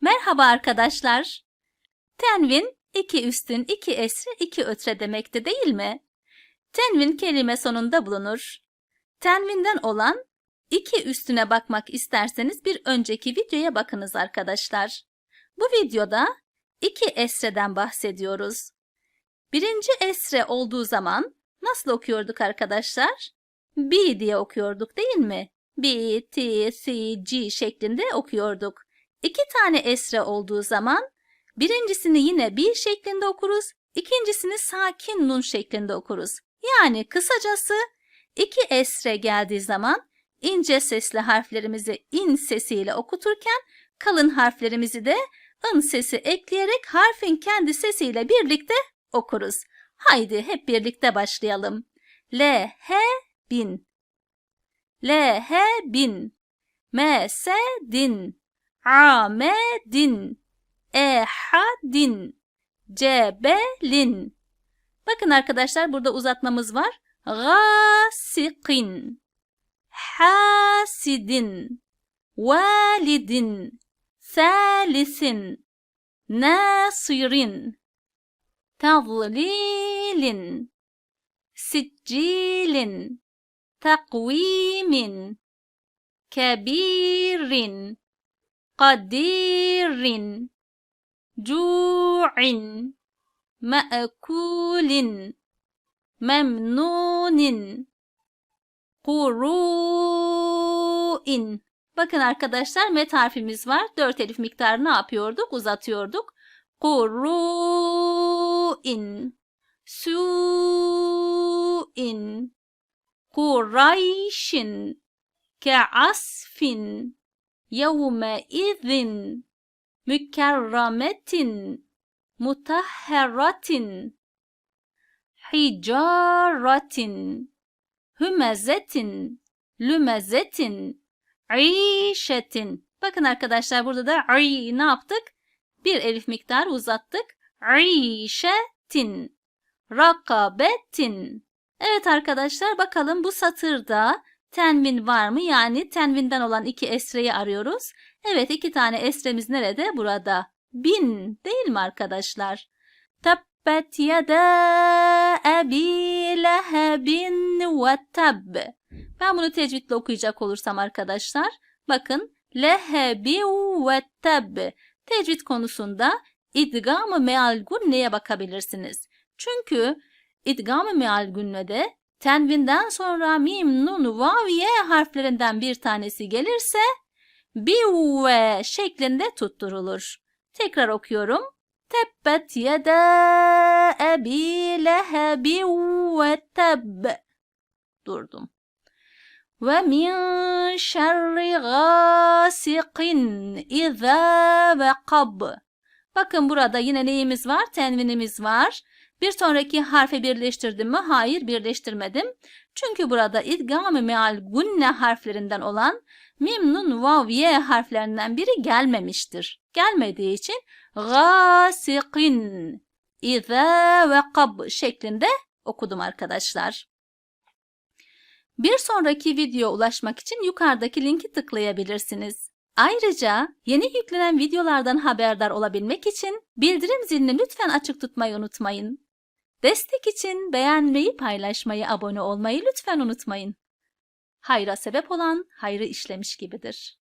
Merhaba arkadaşlar. Tenvin iki üstün iki esri iki ötre demekti değil mi? Tenvin kelime sonunda bulunur. Tenvinden olan iki üstüne bakmak isterseniz bir önceki videoya bakınız arkadaşlar. Bu videoda iki esreden bahsediyoruz. Birinci esre olduğu zaman nasıl okuyorduk arkadaşlar? B diye okuyorduk değil mi? B, T, C, G şeklinde okuyorduk. İki tane esre olduğu zaman birincisini yine bir şeklinde okuruz, ikincisini sakin nun şeklinde okuruz. Yani kısacası iki esre geldiği zaman ince sesli harflerimizi in sesiyle okuturken kalın harflerimizi de ın sesi ekleyerek harfin kendi sesiyle birlikte okuruz. Haydi hep birlikte başlayalım. L, H, bin. L, H, bin. M, S, din. Amedin, ehadin, cebelin. Bakın arkadaşlar burada uzatmamız var. Gasikin, hasidin, validin, salisin, nasirin, tadlilin, siccilin, takvimin, kebirin, قدير جوع مأكول memnun kuru'in Bakın arkadaşlar met harfimiz var. Dört elif miktarı ne yapıyorduk? Uzatıyorduk. Kuru'in su'in kurayşin ke'asfin yevme izin mükerrametin mutahheratin hicaratin hümezetin lümezetin işetin bakın arkadaşlar burada da i ne yaptık? Bir elif miktarı uzattık. işetin rakabetin evet arkadaşlar bakalım bu satırda tenvin var mı? Yani tenvinden olan iki esreyi arıyoruz. Evet iki tane esremiz nerede? Burada. Bin değil mi arkadaşlar? Tabbet yada ebi lehebin ve tab. Ben bunu tecvidle okuyacak olursam arkadaşlar. Bakın lehebi ve tab. Tecvid konusunda idgam-ı meal neye bakabilirsiniz? Çünkü idgam-ı meal günnede tenvinden sonra mim, nun, vav, ye harflerinden bir tanesi gelirse bive şeklinde tutturulur. Tekrar okuyorum. Tebbet yede ebi lehebi ve tebb. Durdum. Ve min şerri gasikin izâ ve kab. Bakın burada yine neyimiz var? Tenvinimiz var. Bir sonraki harfe birleştirdim mi? Hayır birleştirmedim. Çünkü burada idgam-ı meal gunne harflerinden olan mim, nun, vav, ye harflerinden biri gelmemiştir. Gelmediği için gasikin, iza ve kab şeklinde okudum arkadaşlar. Bir sonraki video ulaşmak için yukarıdaki linki tıklayabilirsiniz. Ayrıca yeni yüklenen videolardan haberdar olabilmek için bildirim zilini lütfen açık tutmayı unutmayın. Destek için beğenmeyi, paylaşmayı, abone olmayı lütfen unutmayın. Hayra sebep olan hayrı işlemiş gibidir.